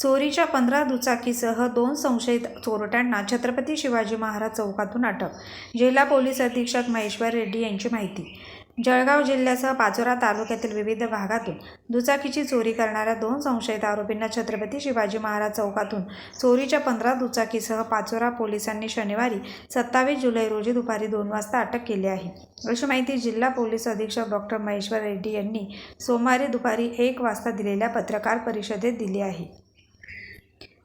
चोरीच्या पंधरा दुचाकीसह दोन संशयित चोरट्यांना छत्रपती शिवाजी महाराज चौकातून अटक जिल्हा पोलीस अधीक्षक महेश्वर रेड्डी यांची माहिती. जळगाव जिल्ह्यासह पाचोरा तालुक्यातील विविध भागातून दुचाकीची चोरी करणाऱ्या दोन संशयित आरोपींना छत्रपती शिवाजी महाराज चौकातून चोरीच्या पंधरा दुचाकीसह पाचोरा पोलिसांनी शनिवारी सत्तावीस जुलै रोजी दुपारी दोन वाजता अटक केली आहे. अशी माहिती जिल्हा पोलीस अधीक्षक डॉक्टर महेश्वर रेड्डी यांनी सोमवारी दुपारी एक वाजता दिलेल्या पत्रकार परिषदेत दिली आहे.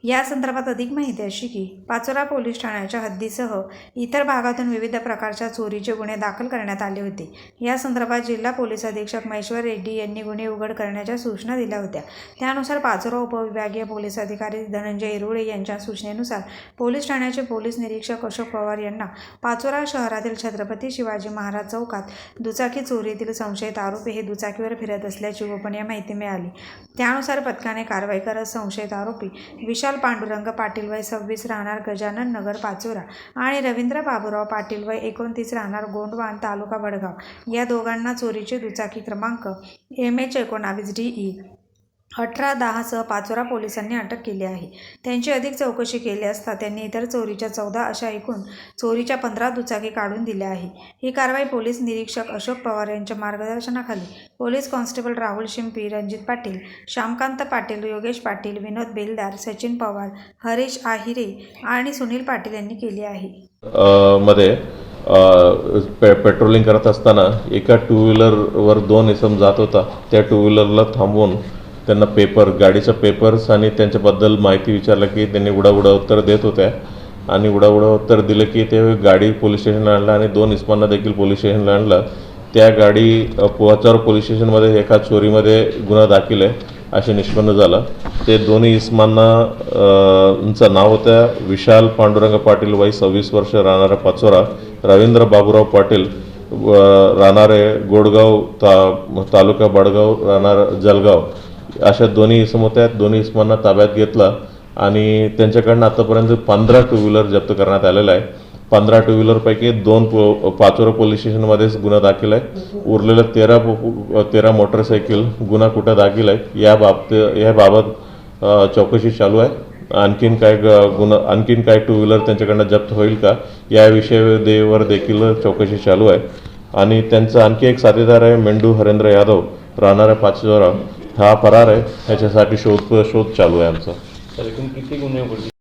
या संदर्भात अधिक माहिती अशी की पाचोरा पोलीस ठाण्याच्या हद्दीसह इतर भागातून विविध प्रकारच्या चोरीचे गुन्हे दाखल करण्यात आले होते. या संदर्भात जिल्हा पोलीस अधीक्षक महेश्वर रेड्डी यांनी गुन्हे उघड करण्याच्या सूचना दिल्या होत्या. त्यानुसार पाचोरा उपविभागीय पोलीस अधिकारी धनंजय येरुळे यांच्या सूचनेनुसार पोलीस ठाण्याचे पोलीस निरीक्षक अशोक पवार यांना पाचोरा शहरातील छत्रपती शिवाजी महाराज चौकात दुचाकी चोरीतील संशयित आरोपी हे दुचाकीवर फिरत असल्याची गोपनीय माहिती मिळाली. त्यानुसार पथकाने कारवाई करत संशयित आरोपी विशाल पांडुरंग पाटील वय सव्वीस राहणार गजानन नगर पाचोरा आणि रवींद्र बाबूराव पाटील वय एकोणतीस राहणार गोंडवान तालुका वडगाव. या दोघांना चोरीचे दुचाकी क्रमांक एम एच एकोणावीस डी ई. अठरा दहासह पाचोरा पोलिसांनी अटक केली आहे. त्यांची अधिक चौकशी केली असता त्यांनी इतर चोरीच्या चौदा अशा एकूण चोरीच्या पंधरा दुचाकी काढून दिल्या आहे ही कारवाई पोलीस निरीक्षक अशोक पवार यांच्या मार्गदर्शनाखाली पोलीस कॉन्स्टेबल राहुल शिंपी रणजित पाटील श्यामकांत पाटील योगेश पाटील विनोद बेलदार सचिन पवार हरीश आहिरे आणि सुनील पाटील यांनी केली आहे. मध्ये पे पेट्रोलिंग करत असताना एका टू व्हीलरवर दोन इसम जात होता. त्या टू व्हीलरला थांबवून त्यांना पेपर गाडीचा पेपर्स आणि त्यांच्याबद्दल माहिती विचारलं की त्यांनी उडाउडा उत्तर देत होत्या. आणि उडाउडा उत्तर दिलं की ते गाडी पोलीस स्टेशनला आणलं आणि दोन इस्मांना देखील पोलीस स्टेशनला आणलं. त्या गाडी अ, पोहाचार पोलीस स्टेशनमध्ये एका चोरीमध्ये गुन्हा दाखल आहे असे निष्पन्न झालं. ते दोन्ही इस्मांना नाव होतं विशाल पांडुरंग पाटील वय सव्वीस वर्ष राहणारा पाचोरा. रवींद्र बाबूराव पाटील राहणारे गोडगाव ता तालुका बडगाव राहणार जलगाव. अशा दोन्ही इसम होत्या दोन्ही इसमांना ताब्यात घेतला आणि त्यांच्याकडनं आतापर्यंत पंधरा टू व्हीलर जप्त करण्यात आलेला आहे. पंधरा टू व्हीलरपैकी दोन पो पाचोरा पोलीस स्टेशनमध्येच गुन्हा दाखल आहे. उरलेलं तेरा तेरा मोटरसायकल गुन्हा कुठं दाखल आहे या बाबत याबाबत चौकशी चालू आहे. आणखीन काय ग- गुन्हा आणखीन काय टू व्हीलर त्यांच्याकडनं जप्त होईल का या विषयावर देखील चौकशी चालू आहे. आणि त्यांचा आणखी एक साथीदार आहे मेंडू हरेंद्र यादव. राहणारा पाचोरा हा फरार आहे. त्याच्यासाठी शोध शोध चालू आहे आमचा. एकूण किती गुन्हे उघडकीस